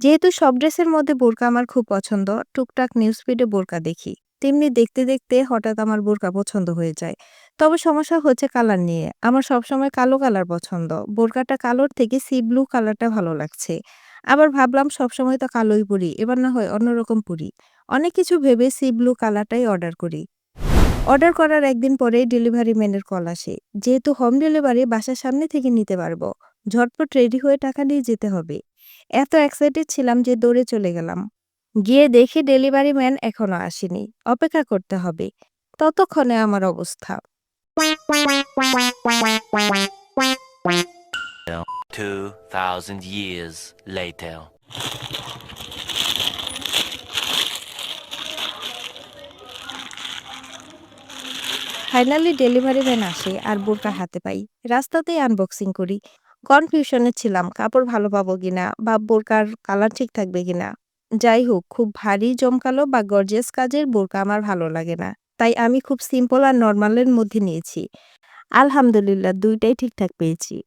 যেহেতু সব ড্রেসের মধ্যে বোরকা আমার খুব পছন্দ, টুকটাক নিউজ ফিডে বোরকা দেখি। তেমনি দেখতে, দেখতে হঠাৎ আমার বোরকা পছন্দ হয়ে যায়। তবে সমস্যা হচ্ছে কালার নিয়ে। আমার সবসময় কালো কালার পছন্দ। বোরকাটা কালোর থেকে সি ব্লু কালারটা ভালো লাগছে। আবার ভাবলাম সবসময় তো কালোই পড়ি, এবার না হয় অন্যরকম পড়ি। অনেক কিছু ভেবে সি ব্লু কালারটাই অর্ডার করি। অর্ডার করার একদিন পরেই ডেলিভারি ম্যানের কল আসে। যেহেতু হোম ডেলিভারি বাসার সামনে থেকে নিতে পারব। ঝটপট রেডি হয়ে টাকা দিয়ে যেতে হবে। এত এক্সাইটেড ছিলাম যে দৌড়ে চলে গেলাম। গিয়ে দেখি ডেলিভারি ম্যান এখনও আসেনি। অপেক্ষা করতে হবে। ততক্ষণে আমার অবস্থা। 2,000 years later. Finally delivery man আসে আর বোরকা হাতে পাই। রাস্তাতেই আনবক্সিং করি। কনফিউশনে ছিলাম, কাপড় ভালো পাবো কিনা বা বোরকার কালার ঠিক থাকবে কিনা। যাই হোক, খুব ভারী, জমকালো বা গর্জিয়াস কাজের বোরকা আমার ভালো লাগে না। তাই আমি খুব সিম্পল আর নর্মালের মধ্যে নিয়েছি। আলহামদুলিল্লাহ, দুইটাই ঠিকঠাক পেয়েছি।